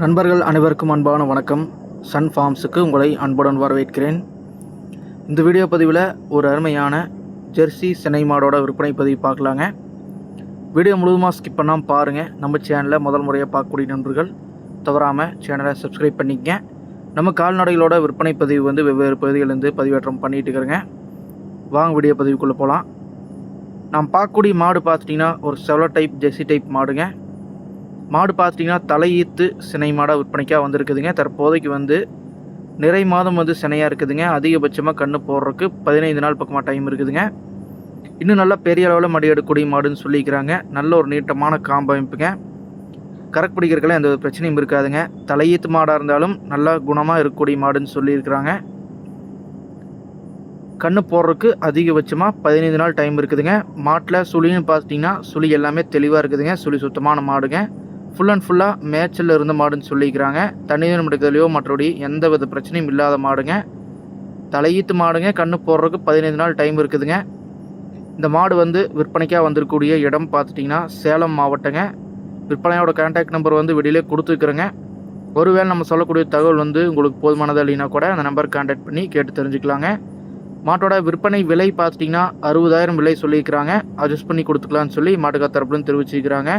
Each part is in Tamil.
நண்பர்கள் அனைவருக்கும் அன்பான வணக்கம். சன் ஃபார்ம்ஸுக்கு உங்களை அன்புடன் வரவேற்கிறேன். இந்த வீடியோ பதிவில் ஒரு அருமையான ஜெர்சி சென்னை மாடோட விற்பனை பதிவு பார்க்கலாங்க. வீடியோ முழுவதுமாக ஸ்கிப் பண்ணாமல் பாருங்கள் நம்ம சேனலில் முதல் முறையாக பார்க்கக்கூடிய நண்பர்கள் தவறாமல் சேனலை சப்ஸ்கிரைப் பண்ணிக்கங்க. நம்ம கால்நடைகளோட விற்பனை பதிவு வந்து வெவ்வேறு பகுதிகளிலிருந்து பதிவேற்றம் பண்ணிகிட்டு இருக்கிறேங்க. வாங்க வீடியோ பதிவுக்குள்ளே போகலாம் நாம் பார்க்கக்கூடிய மாடு பார்த்துட்டிங்கன்னா ஒரு செவல டைப் ஜெர்சி டைப் மாடுங்க. மாடு பார்த்துட்டிங்கன்னா தலையீத்து சினை மாடாக விற்பனைக்காக வந்திருக்குதுங்க. தற்போதைக்கு வந்து நிறை மாதம் வந்து சினையாக இருக்குதுங்க. அதிகபட்சமாக கண்ணு போடுறதுக்கு பதினைந்து நாள் பக்கமாக டைம் இருக்குதுங்க. இன்னும் நல்லா பெரிய அளவில் மடி எடுக்கக்கூடிய மாடுன்னு சொல்லிக்கிறாங்க. நல்ல ஒரு நீட்டமான காம்பமைப்புங்க கரெக்ட் பிடிக்கிறக்கெல்லாம் எந்த ஒரு பிரச்சனையும் இருக்காதுங்க. தலையீத்து மாடாக இருந்தாலும் நல்லா குணமாக இருக்கக்கூடிய மாடுன்னு சொல்லியிருக்கிறாங்க. கண்ணு போடுறதுக்கு அதிகபட்சமாக பதினைந்து நாள் டைம் இருக்குதுங்க. மாட்டில் சுழின்னு பார்த்துட்டிங்கன்னா சுழி எல்லாமே தெளிவாக இருக்குதுங்க. சுழி சுத்தமான மாடுங்க. ஃபுல் அண்ட் ஃபுல்லாக மேய்ச்சலில் இருந்த மாடுன்னு சொல்லிக்கிறாங்க. தண்ணீர் எடுக்கிறதுலையோ மற்றபடி எந்த வித பிரச்சனையும் இல்லாத மாடுங்க. தலையீத்து மாடுங்க. கண்ணு போடுறதுக்கு பதினைந்து நாள் டைம் இருக்குதுங்க. இந்த மாடு வந்து விற்பனைக்காக வந்திருக்கக்கூடிய இடம் பார்த்துட்டிங்கன்னா சேலம் மாவட்டங்க. விற்பனையோட கான்டாக்ட் நம்பர் வந்து வெளியிலே கொடுத்துருக்குறேங்க. ஒருவேளை நம்ம சொல்லக்கூடிய தகவல் வந்து உங்களுக்கு போதுமானதாக இல்லைன்னா கூட அந்த நம்பர் கான்டாக்ட் பண்ணி கேட்டு தெரிஞ்சுக்கலாங்க. மாட்டோட விற்பனை விலை பார்த்துட்டிங்கன்னா அறுபதாயிரம் விலை சொல்லியிருக்கிறாங்க. அட்ஜஸ்ட் பண்ணி கொடுத்துக்கலான்னு சொல்லி மாட்டுக்கா தரப்புலன்னு தெரிவிச்சிருக்கிறாங்க.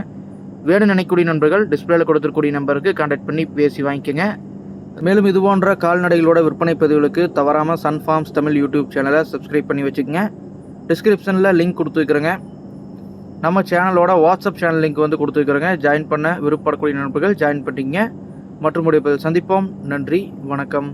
வேணும் நினைக்கக்கூடிய நண்பர்கள் டிஸ்பிளேல கொடுத்துருக்கூடிய நம்பருக்கு கான்டாக்ட் பண்ணி பேசி வாங்கிக்கோங்க. மேலும் இது போன்ற கால்நடைகளோட விற்பனை பதிவுகளுக்கு தவறாமல் சன் ஃபார்ம்ஸ் தமிழ் யூடியூப் சேனலை சப்ஸ்கிரைப் பண்ணி வச்சுக்கோங்க. டிஸ்கிரிப்ஷனில் லிங்க் கொடுத்து வைக்கிறேங்க. நம்ம சேனலோட வாட்ஸ்அப் சேனல் லிங்க் வந்து கொடுத்து வைக்கிறேங்க. ஜாயின் பண்ண விருப்பப்படக்கூடிய நண்பர்கள் ஜாயின் பண்ணிங்க மற்றும் சந்திப்போம். நன்றி வணக்கம்.